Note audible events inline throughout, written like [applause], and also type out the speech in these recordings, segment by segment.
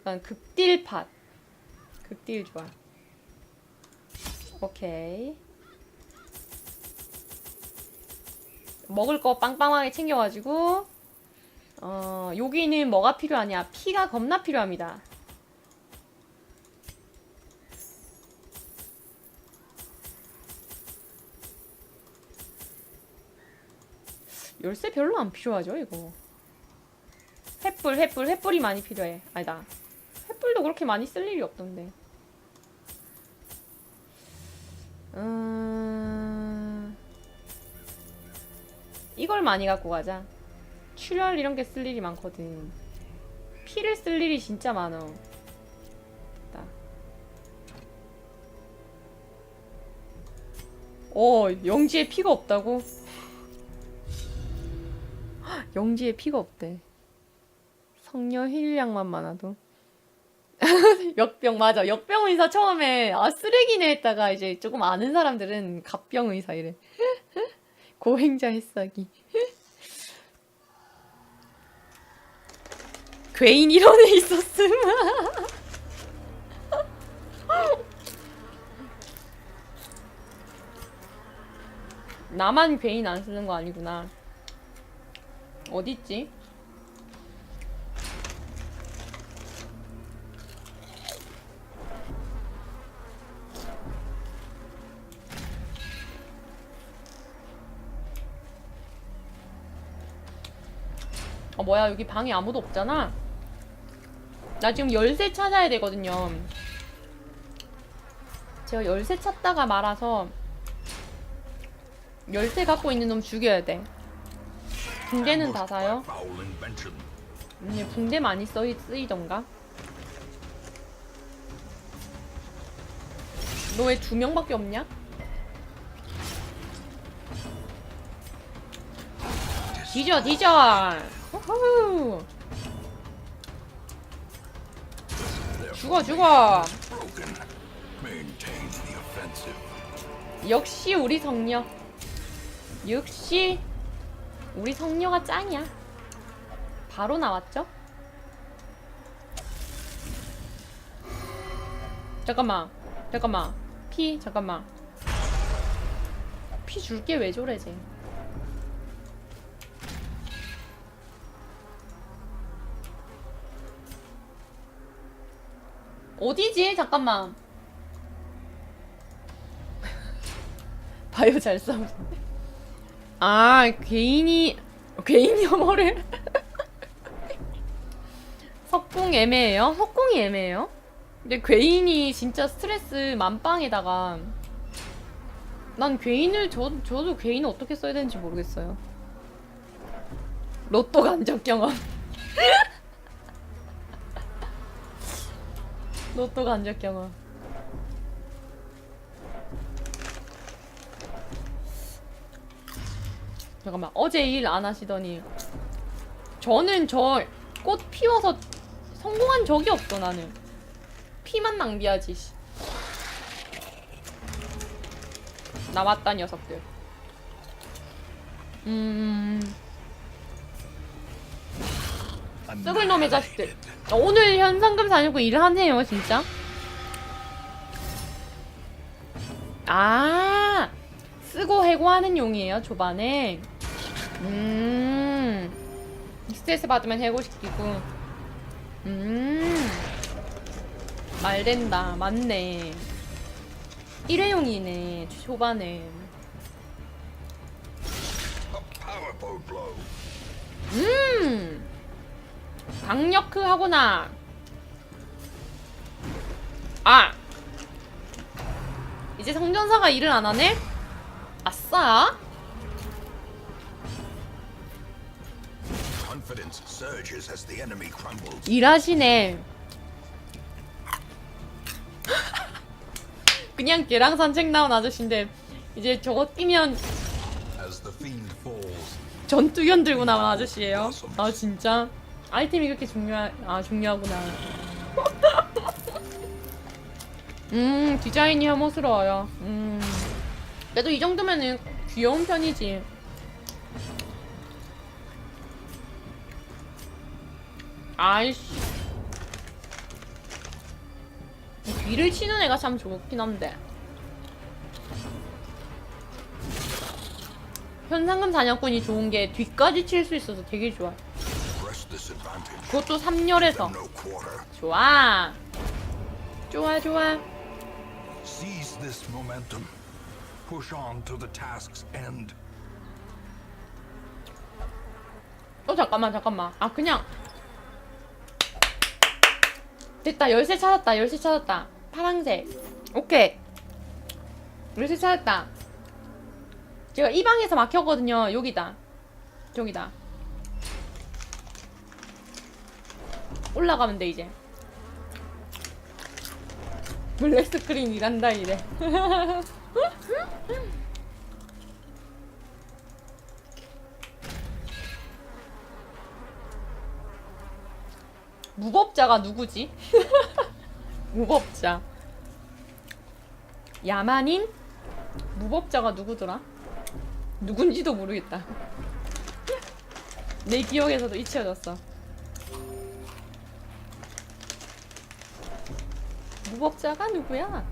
약간 극딜 팟. 극딜 좋아. 오케이. 먹을 거 빵빵하게 챙겨가지고 어 여기는 뭐가 필요하냐? 피가 겁나 필요합니다. 열쇠 별로 안 필요하죠 이거. 횃불 횃불 횃불이 많이 필요해. 아니다. 횃불도 그렇게 많이 쓸 일이 없던데. 음... 이걸 많이 갖고 가자. 출혈 이런 게 쓸 일이 많거든. 피를 쓸 일이 진짜 많어. 어, 영지에 피가 없다고? 헉, [gasps] 영지에 피가 없대. 성녀 힐량만 많아도. [laughs] 역병 맞아. 역병 의사 처음에 아 쓰레기네 했다가 이제 조금 아는 사람들은 갑병 의사 이래. [laughs] 고행자 햇사기. [laughs] 괴인 애 있었음. 나만 괴인 안 쓰는 거 아니구나. 어딨지? 어 뭐야 여기 방에 아무도 없잖아. 나 지금 열쇠 찾아야 되거든요. 제가 열쇠 찾다가 말아서 열쇠 갖고 있는 놈 죽여야 돼. 붕대는 다 사요? 음, 붕대 많이 쓰이, 쓰이던가? 너 왜 두 명밖에 없냐? 뒤져 뒤져! 죽어 죽어! 역시 우리 성녀. 역시 우리 성녀가 짱이야. 바로 나왔죠? 잠깐만. 잠깐만. 피 잠깐만. 피 줄게 왜 저래 쟤. 어디지? 잠깐만. [laughs] 바이오 잘 싸우는데. 아, 개인이 개인 혐오를 [laughs] 석궁 애매해요? 석궁이 애매해요? 근데 괴인이 진짜 스트레스 만빵에다가 난 괴인을 저, 저도 괴인을 어떻게 써야 되는지 모르겠어요. 로또 간접 경험. [laughs] 로또 간접 경험. 잠깐만 어제 일 안 하시더니 저는 저 꽃 피워서 성공한 적이 없어 나는 피만 낭비하지 씨. 나왔다 녀석들 음 썩을 놈의 자식들. 어, 오늘 현상금 사려고 일을 하네요 진짜. 아 쓰고 해고하는 용이에요 초반에. 음 스트레스 받으면 해고시키고. 음 말 된다 맞네. 일회용이네 초반에. 음 강력크 하구나 아 이제 성전사가 일을 안 하네 아싸. 일하시네. 그냥 개랑 산책 나온 아저씨인데 이제 저거 falls, 전투견 들고 나온 아저씨예요. 아 진짜 아이템이 그렇게 중요하 아 중요하구나. [laughs] 음 디자인이 혐오스러워요. 음 그래도 이 정도면은 귀여운 편이지. 아이씨 뒤를 치는 애가 참 좋긴 한데. 현상금 사냥꾼이 좋은 게 뒤까지 칠 수 있어서 되게 좋아. 그것도 3열에서. No quarter. 좋아. 좋아, 좋아. Seize this momentum. Push on to the task's end. 어, 잠깐만, 잠깐만. 아, 그냥. 됐다. 열쇠 찾았다. 열쇠 찾았다. 파랑색. 오케이. 열쇠 찾았다. 제가 이 방에서 막혔거든요. 여기다. 저기다. 올라가면 돼, 이제. 블랙 스크린 일한다, 이래. [laughs] 무법자가 누구지? [laughs] 무법자. 야만인? 무법자가 누구더라? 누군지도 모르겠다. [laughs] 내 기억에서도 잊혀졌어. 무법자가 누구야?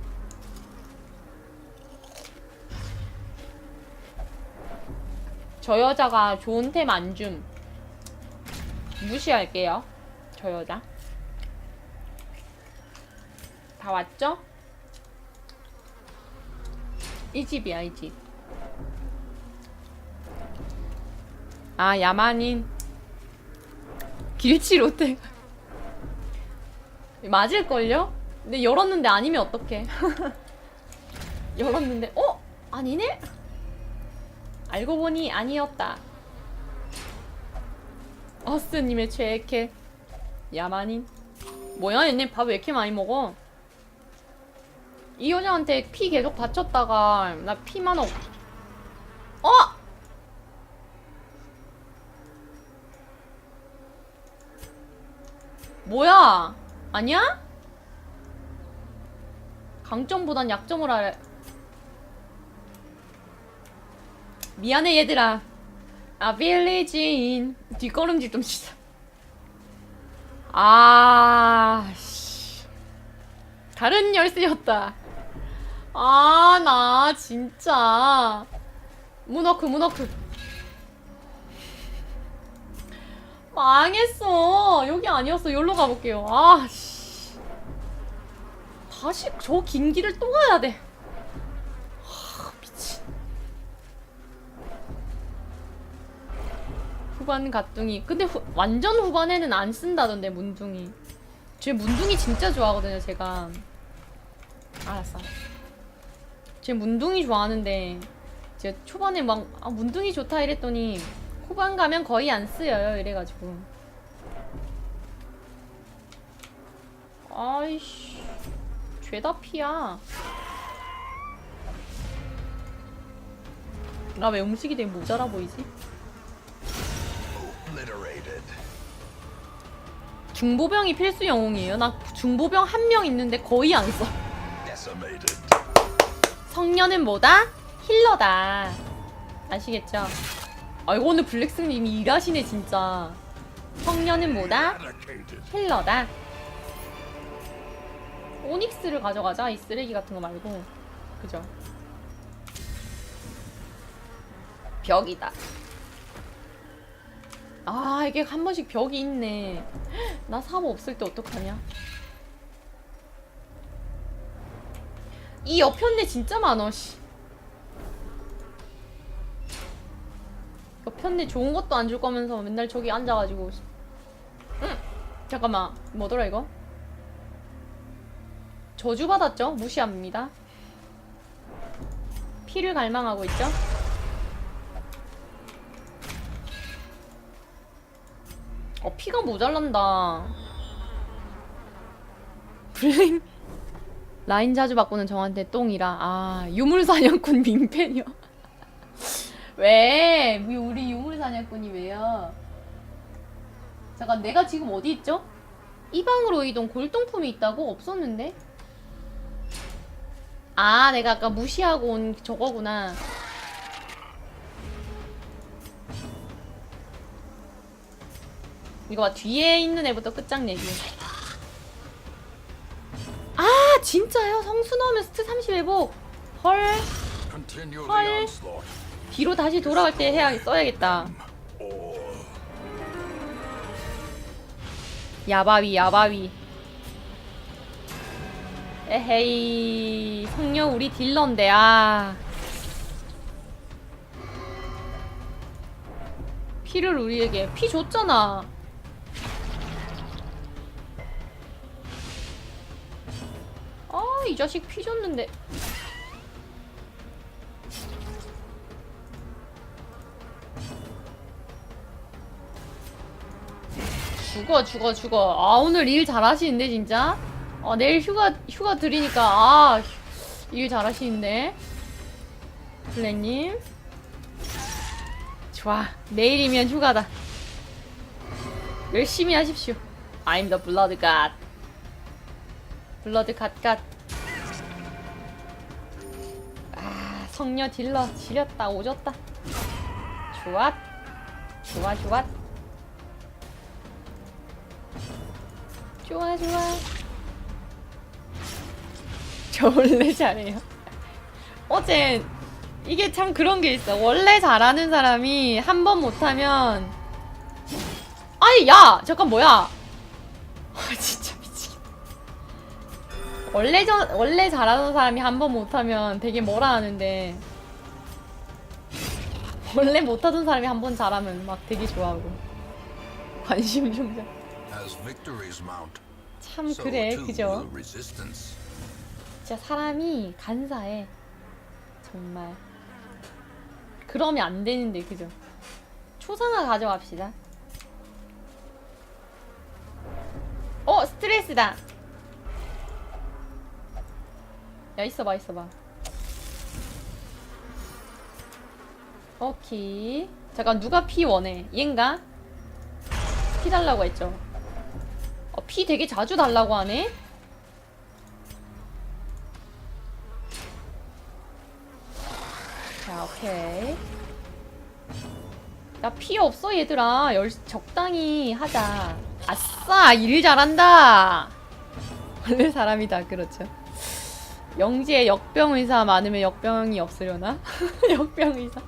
저 여자가 좋은 템 안 줌. 무시할게요. 저 여자. 다 왔죠? 이 집이야, 이 집. 아, 야만인. [laughs] 길치 롯데. [laughs] 맞을걸요? 근데 열었는데 아니면 어떡해. [laughs] 열었는데, 어? 아니네? 알고 보니 아니었다. 어스님의 최애캐. 야만인. 뭐야, 얘네 밥 왜 이렇게 많이 먹어? 이 여자한테 피 계속 받쳤다가 나 피만 없. 어! 뭐야? 아니야? 강점보단 약점을 알아. 미안해 얘들아. 아 빌리진 뒷걸음질 좀 치자. 아 씨. 다른 열쇠였다. 아 나 진짜 문워크 문워크 망했어. 여기 아니었어. 여기로 가볼게요. 아, 씨. 다시 저 긴 길을 또 가야 돼. 아, 미친. 후반 가뚱이. 근데 후, 완전 후반에는 안 쓴다던데, 문둥이. 제 문둥이 진짜 좋아하거든요, 제가. 알았어. 제 문둥이 좋아하는데, 제가 초반에 막, 아, 문둥이 좋다 이랬더니, 후반 가면 거의 안 쓰여요 이래가지고 아이씨 죄다 피야 나 왜 음식이 되게 모자라 보이지? 중보병이 필수 영웅이에요 나 중보병 한 명 있는데 거의 안써 Decimated. 성녀는 뭐다? 힐러다 아시겠죠? 아이고 오늘 블랙스님이 일하시네 진짜 성녀는 뭐다? 힐러다. 오닉스를 가져가자. 이 쓰레기 같은 거 말고. 그죠? 벽이다. 아, 이게 한 번씩 벽이 있네. 나 사모 없을 때 어떡하냐? 이 옆편네 진짜 많어, 씨. 옆편네 좋은 것도 안 줄 거면서 맨날 저기 앉아가지고. 응! 잠깐만, 뭐더라, 이거? 저주받았죠? 무시합니다. 피를 갈망하고 있죠? 어, 피가 모자란다. 블랙 라인 자주 바꾸는 정한테 똥이라. 아, 유물사냥꾼 민폐녀. [laughs] 왜? 왜 우리 유물사냥꾼이 왜요? 잠깐, 내가 지금 어디 있죠? 이 방으로 이동 골동품이 있다고? 없었는데? 아, 내가 아까 무시하고 온 저거구나. 이거 봐, 뒤에 있는 애부터 끝장내기. 아, 진짜요? 성수 넣으면 스트 30 회복. 헐. Onslaught. 뒤로 다시 돌아갈 때 해야 써야겠다. 야바위 야바위. 에헤이 성녀 우리 딜러인데 아. 피를 우리에게 피 줬잖아. 아 이 자식 피 줬는데. 죽어 죽어 죽어 아 오늘 일 잘하시는데 진짜 아 내일 휴가 휴가 드리니까 아 일 잘하시는데. 블랙님. 좋아. 내일이면 휴가다. 열심히 하십시오. I'm the blood god. god god. 아 성녀 딜러 지렸다 오졌다. 좋아. 좋아 좋아. 좋아 좋아 저 원래 [laughs] 잘해요. 어제 이게 참 그런 게 있어. 원래 잘하는 사람이 한 번 못하면 아니 야! 잠깐 뭐야? [laughs] 아 진짜 미치겠다. 원래 저, 원래 잘하는 사람이 한 번 못하면 되게 뭐라 하는데 [laughs] 원래 못하던 사람이 한 번 잘하면 막 되게 좋아하고. 관심 mount, 참 그래 그죠. 진짜 사람이 간사해. 정말. 그러면 안 되는데 그죠? 초상화 가져갑시다. 어 스트레스다. 야 있어봐 있어봐. 오케이. 잠깐 누가 피 원해? 얘인가? 피 달라고 했죠. 어, 피 되게 자주 달라고 하네 자, 오케이. 나피 없어, 얘들아. 열, 적당히 하자. 아싸! 일 잘한다! 원래 사람이다, 그렇죠. 영지에 역병 의사 많으면 역병이 없으려나? [laughs] 역병 의사.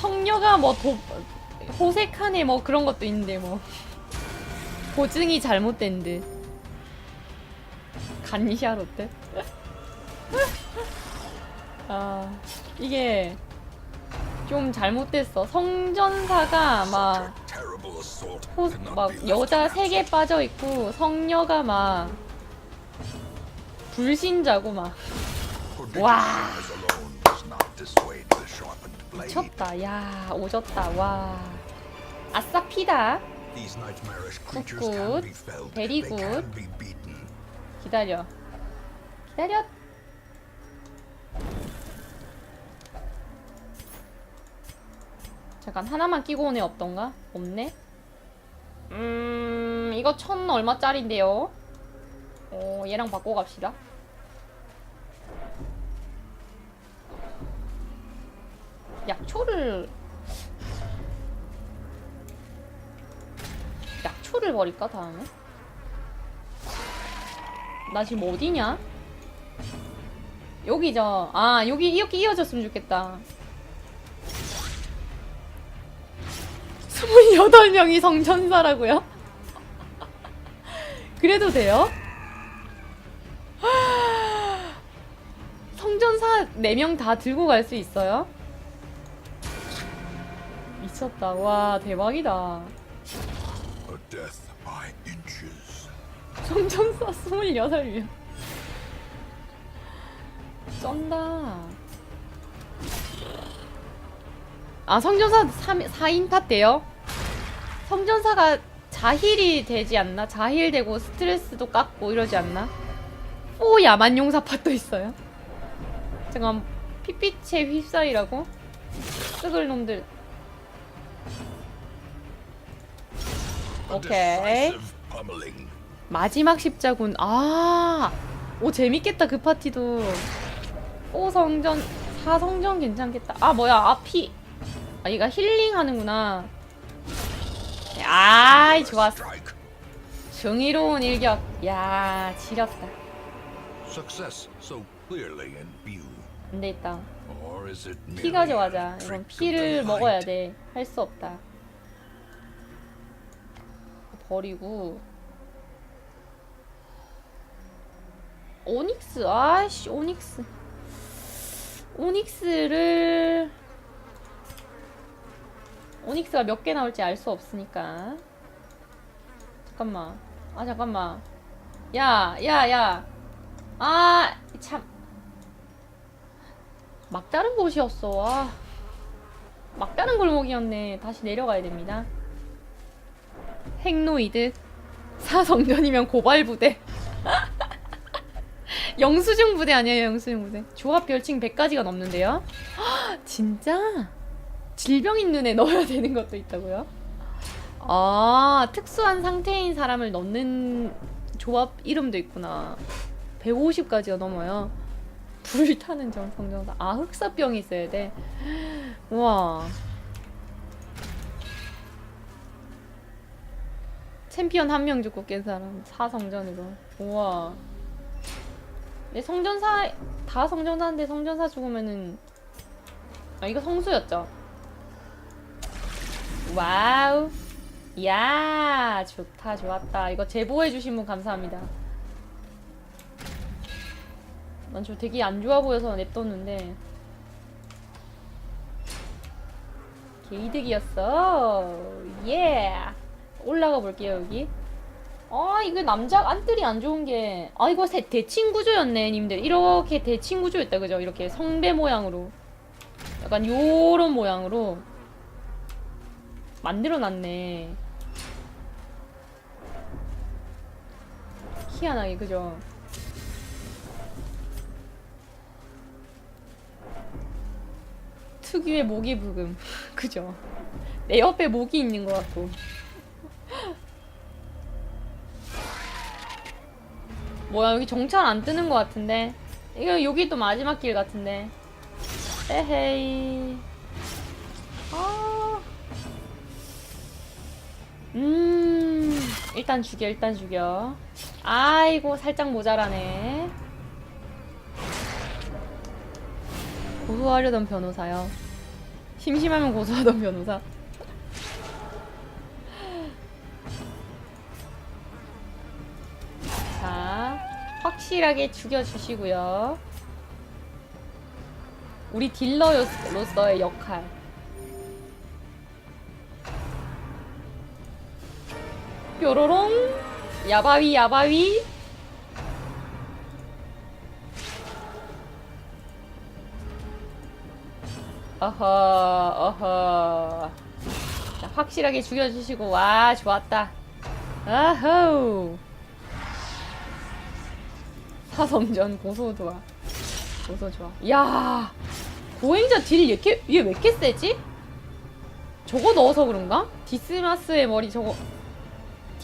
성녀가 뭐 도, 호색하네 뭐 그런 것도 있는데 뭐. 보증이 잘못된 듯. 간샤 롯데? [laughs] 아 이게 좀 잘못됐어. 성전사가 막, 호, 막 여자 unanswered. 세개 빠져 있고 성녀가 막 불신자고 막 blade. 미쳤다. 야 오졌다. 와 아싸 피다. These nightmarish creatures 굿. can be felled. Very they good. can be beaten. 기다려. 기다려. 잠깐 하나만 끼고 오네 없던가? 없네. 음 이거 천 얼마짜린데요? 어 얘랑 바꿔 갑시다. 약초를 약초를 버릴까 다음에? 나 지금 어디냐? 여기죠. 아, 여기 이렇게 이어졌으면 좋겠다. 28명이 성전사라고요? [laughs] 그래도 돼요? 성전사 4명 다 들고 갈 수 있어요? 미쳤다. 와, 대박이다. 성전사 28명. 쩐다. 아, 성전사 3, 4인팟 돼요? 성전사가 자힐이 되지 않나? 자힐되고 스트레스도 깎고 이러지 않나? 오, 야만 용사 팟도 있어요. 잠깐, 핏빛에 휩싸이라고? 쓱을 놈들. 오케이. 마지막 십자군. 아, 오 재밌겠다 그 파티도. 오 성전, 사 성전 괜찮겠다. 아 뭐야, 앞이. 아 얘가 힐링 하는구나. 아이 좋았어. 정의로운 일격. 야, 지렸다. Success so clearly in view. 안 되겠다. Or is it 피 merely 가져가자. a 이건 trick of 피를 먹어야 light? 돼. 할 수 없다. 버리고. 오닉스. 아씨, 오닉스. 오닉스를. 오닉스가 몇 개 나올지 알 수 없으니까. 잠깐만. 아, 잠깐만. 야, 야, 야. 아, 참. 막다른 곳이었어. 아. 막다른 골목이었네. 다시 내려가야 됩니다. 핵노이드. 사성전이면 고발부대. [laughs] 영수증 부대 아니에요, 영수증 부대. 조합 별칭 100가지가 넘는데요? [gasps] 진짜? 질병 있는 애 넣어야 되는 것도 있다고요? 아, 특수한 상태인 사람을 넣는 조합 이름도 있구나. 150가지가 넘어요. 불타는 정성정사. 아, 흑사병이 있어야 돼. 우와. 챔피언 한 명 죽고 깬 사람. 사성전으로. 우와. 내 성전사, 다 성전사인데 성전사 죽으면은. 아, 이거 성수였죠? 와우. 야 좋다, 좋았다. 이거 제보해주신 분 감사합니다. 난 저 되게 안 좋아 보여서 냅뒀는데. 개이득이었어. 예 올라가 볼게요 여기. 아 이거 남자 안뜰이 안 좋은 게 아 이거 대, 대칭 구조였네 님들. 이렇게 대칭 구조였다 그죠? 이렇게 성배 모양으로. 약간 요런 모양으로 만들어 놨네 희한하게 그죠 특유의 모기 부금. [laughs] 그죠? 내 옆에 모기 있는 것 같고. [laughs] 뭐야, 여기 정찰 안 뜨는 것 같은데? 이거 여기 또 마지막 길 같은데. 에헤이. 음. 일단 죽여, 일단 죽여. 아이고, 살짝 모자라네. 고소하려던 변호사요. 심심하면 고소하던 변호사. [laughs] 자, 확실하게 죽여주시고요. 우리 딜러로서의 역할. 뾰로롱. 야바위 야바위. 어허 어허. 자, 확실하게 죽여주시고. 와 좋았다. 아호 사성전 고소 좋아. 고소 좋아. 야 고행자 딜 얘왜 이렇게 세지? 저거 넣어서 그런가? 디스마스의 머리 저거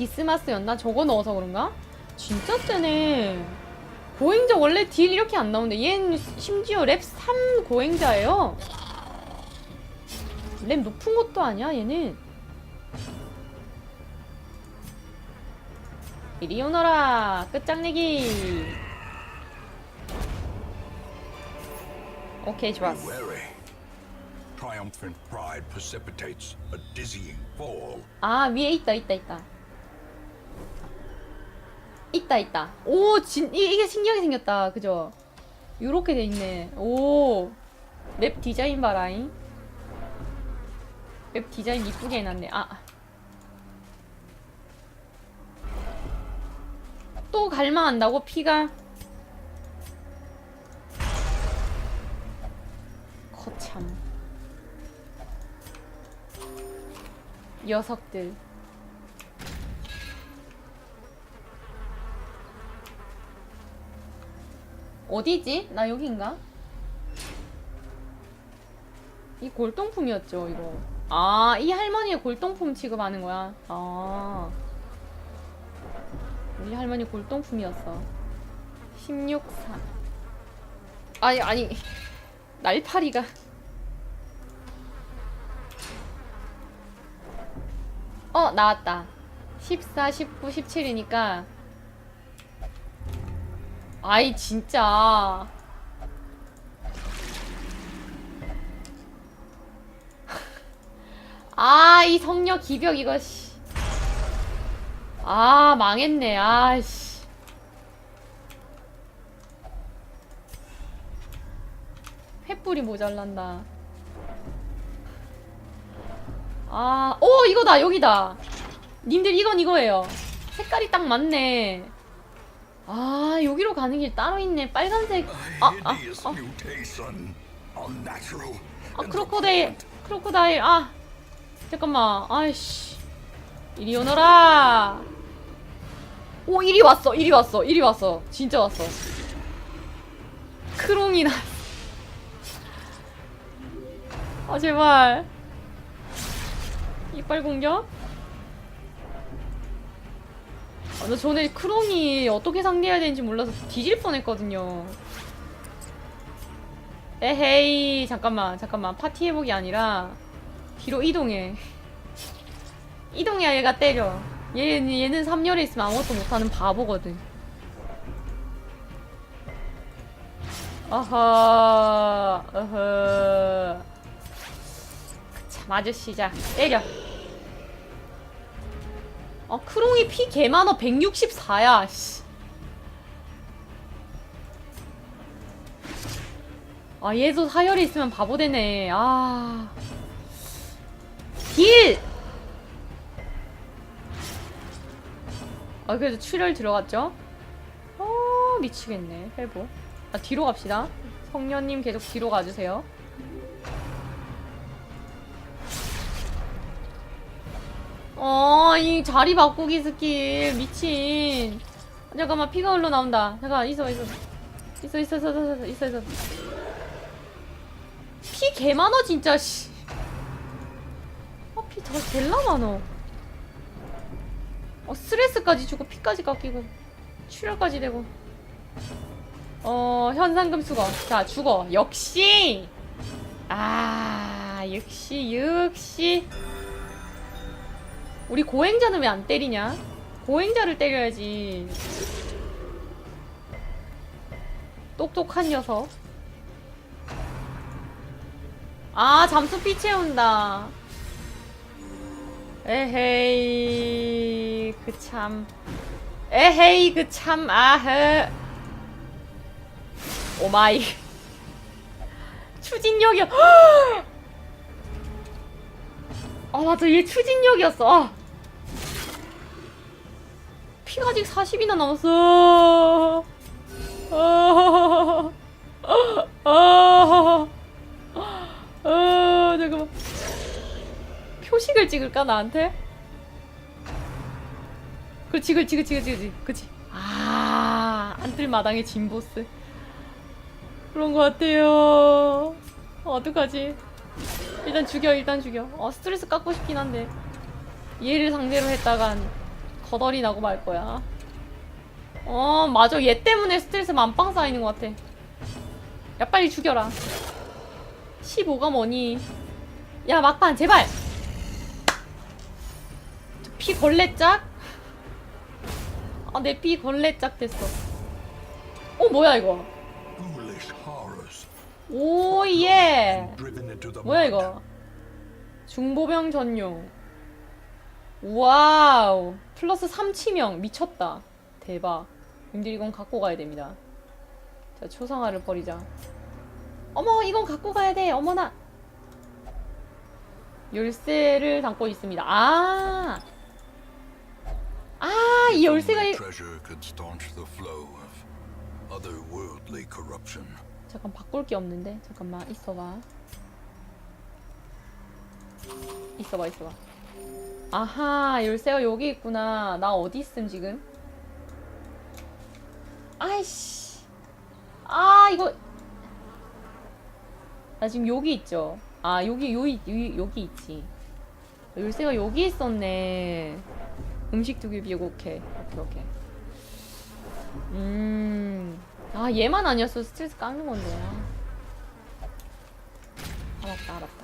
디스마스였나? 저거 넣어서 그런가? 진짜 세네. 고행자 원래 딜 이렇게 안 나오는데 얘는 심지어 랩 3 고행자예요. 랩 높은 것도 아니야 얘는? 이리 오너라 끝장내기. 오케이 좋았어. 아 위에 있다 있다 있다 있다 있다. 오 진, 이, 이게 신기하게 생겼다. 그죠? 요렇게 돼 있네. 오 맵 디자인 봐라잉. 맵 디자인 이쁘게 해놨네. 아 또 갈망한다고 피가? 거참. 녀석들 어디지? 나 여긴가? 이 골동품이었죠, 이거. 아, 이 할머니의 골동품 취급하는 거야. 아. 우리 할머니 골동품이었어. 16사. 아니, 아니. 날파리가. 어, 나왔다. 14, 19, 17이니까 아이 진짜 [laughs] 아 이 성녀 기벽 이거 씨. 아 망했네 아씨 횃불이 모자란다 아, 오, 이거다, 여기다. 님들 이건 이거예요. 색깔이 딱 맞네. 아, 여기로 가는 길 따로 있네. 빨간색. 아, 아, Hideous 아, mutation. Unnatural. 아, and 크로코다일. 아, 잠깐만. 아이씨. 이리 오너라. 오, 이리 왔어, 이리 왔어, 이리 왔어. 진짜 왔어. 크롱이 나. 아, 제발. 이빨 공격? 아, 나 전에 크롱이 어떻게 상대해야 되는지 몰라서 뒤질 뻔했거든요. 에헤이 잠깐만 잠깐만 파티 회복이 아니라 뒤로 이동해. 이동해야 얘가 때려. 얘는 얘는 3열에 있으면 아무것도 못하는 바보거든. 어허 어허 참 아저씨자 때려 아 크롱이 피 개많아. 164야. 씨. 아 얘도 사열이 있으면 바보 되네. 아. 딜! 아 그래도 출혈 들어갔죠? 어 미치겠네. 회복 아 뒤로 갑시다. 성녀님 계속 뒤로 가주세요 어, 이 자리 바꾸기 스킬. 미친. 잠깐만, 피가 흘러 나온다. 잠깐, 있어, 있어. 있어, 있어, 있어, 있어, 있어, 있어. 있어. 피개 많어, 진짜, 씨. 어, 피다 겔라 많어. 어, 스트레스까지 주고, 피까지 깎이고, 출혈까지 되고. 어, 현상금 수거. 자, 죽어. 역시! 아, 역시, 역시. 우리 고행자는 왜 안 때리냐? 고행자를 때려야지. 똑똑한 녀석. 아, 잠수 피 채운다. 에헤이, 그 참. 에헤이, 그 참, 아흐. 오마이. [laughs] 추진력이야. [gasps] 아, 맞아. 얘 추진력이었어. 아. 피가 아직 40이나 남았어. 아, 아, 아, 잠깐만. 표식을 찍을까 나한테? 그렇지, 그렇지, 그렇지, 그렇지, 그렇지. 아, 안뜰 마당의 진보스. 그런 것 같아요. 어떡하지? 일단 죽여, 일단 죽여. 어, 스트레스 깎고 싶긴 한데. 얘를 상대로 했다간 거덜이 나고 말 거야. 어, 맞아. 얘 때문에 스트레스 만빵 쌓이는 것 같아. 야, 빨리 죽여라. 15가 뭐니? 야, 막판, 제발! 저피 걸레짝? 아, 내 피 걸레짝 됐어. 어, 뭐야, 이거? 오, 예! 뭐야. 이거? 중보병 전용. 와우. 플러스 3치명 미쳤다. 대박. 님들 이건 갖고 가야 됩니다. 자, 초상화를 버리자. 어머, 이건 갖고 가야 돼. 어머나. 열쇠를 담고 있습니다. 아. 아, 이 열쇠가 이... 잠깐 바꿀 게 없는데. 잠깐만 있어봐. 있어봐, 있어봐. 아하, 열쇠가 여기 있구나. 나 어디 있음 지금? 아이씨. 아, 이거. 나 지금 여기 있죠. 아, 여기 여기 여기, 여기 있지. 열쇠가 여기 있었네. 음식 두개 비우고 오케이. 오케이, 오케이. 음. 아, 얘만 아니었어. 스트레스 깎는 건데. 알았다, 알았다.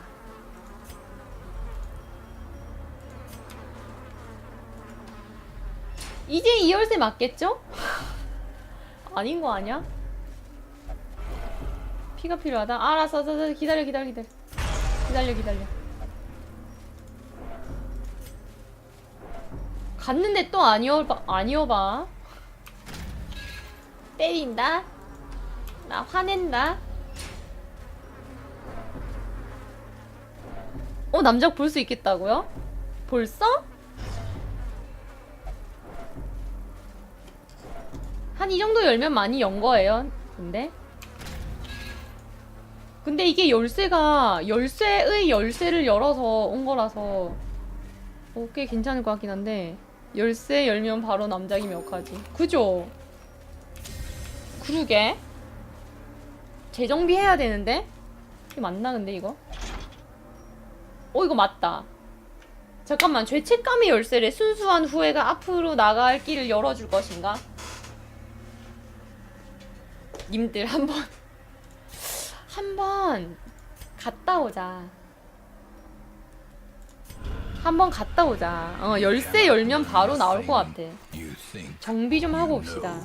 이제 이 열쇠 맞겠죠? 아닌 거 아니야? 피가 필요하다. 알았어, 저, 저, 기다려, 기다려, 기다려, 기다려, 기다려. 갔는데 또 아니어봐, 아니어봐. 때린다. 나 화낸다. 어 남자 볼 수 있겠다고요? 벌써? 한 이 정도 열면 많이 연 거예요. 근데 근데 이게 열쇠가 열쇠의 열쇠를 열어서 온 거라서 어, 꽤 괜찮을 것 같긴 한데 열쇠 열면 바로 남자이면 어떡하지? 그죠? 그러게 재정비 해야 되는데 이게 맞나 근데 이거? 어 이거 맞다 잠깐만 죄책감의 열쇠를 순수한 후회가 앞으로 나갈 길을 열어줄 것인가? 님들 한번 한번 갔다 오자. 한번 갔다 오자. 어 열쇠 열면 바로 나올 것 같아. 정비 좀 하고 옵시다.